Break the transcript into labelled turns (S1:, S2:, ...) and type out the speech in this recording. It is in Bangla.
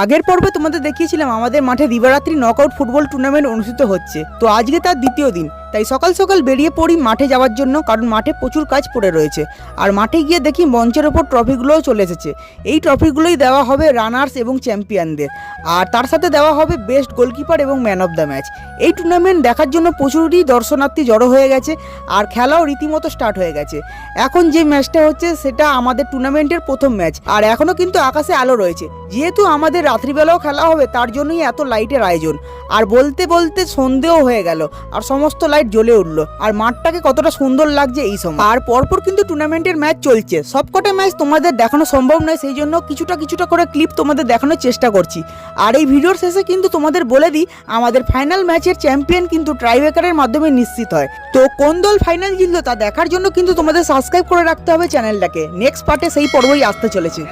S1: আগের পর্বে তোমাদের দেখিয়েছিলাম আমাদের মাঠে দিবারাত্রি নকআউট ফুটবল টুর্নামেন্ট অনুষ্ঠিত হচ্ছে। তো আজকে তার দ্বিতীয় দিন। তাই সকাল সকাল বেরিয়ে পড়ি মাঠে যাওয়ার জন্য, কারণ মাঠে প্রচুর কাজ পড়ে রয়েছে। আর মাঠে গিয়ে দেখি মঞ্চের ওপর ট্রফিগুলোও চলে এসেছে। এই ট্রফিগুলোই দেওয়া হবে রানার্স এবং চ্যাম্পিয়নদের। আর তার সাথে দেওয়া হবে বেস্ট গোলকিপার এবং ম্যান অফ দ্য ম্যাচ। এই টুর্নামেন্ট দেখার জন্য প্রচুরই দর্শনার্থী জড়ো হয়ে গেছে, আর খেলাও রীতিমতো স্টার্ট হয়ে গেছে। এখন যে ম্যাচটা হচ্ছে, সেটা আমাদের টুর্নামেন্টের প্রথম ম্যাচ। আর এখনও কিন্তু আকাশে আলো রয়েছে। যেহেতু আমাদের রাত্রিবেলাও খেলা হবে, তার জন্যই এত লাইটের আয়োজন। আর বলতে বলতে সন্ধেও হয়ে গেল। আর সমস্ত লাইট জ্বলে উঠল। আর মাঠটাকে কতটা সুন্দর লাগছে এই সময়। আর পরপর কিন্তু টুর্নামেন্টের ম্যাচ চলছে। সবকটা ম্যাচ তোমাদের দেখানো সম্ভব নয়, সেই জন্য কিছুটা কিছুটা করে ক্লিপ তোমাদের দেখানোর চেষ্টা করছি। আর এই ভিডিওর শেষে কিন্তু তোমাদের বলে দিই, আমাদের ফাইনাল ম্যাচের চ্যাম্পিয়ন কিন্তু ট্রাইবেকারের মাধ্যমে নিশ্চিত হয়। তো কোন দল ফাইনাল জিতলো তা দেখার জন্য কিন্তু তোমাদের সাবস্ক্রাইব করে রাখতে হবে চ্যানেলটাকে। নেক্সট পার্টে সেই পর্বই আসতে চলেছে।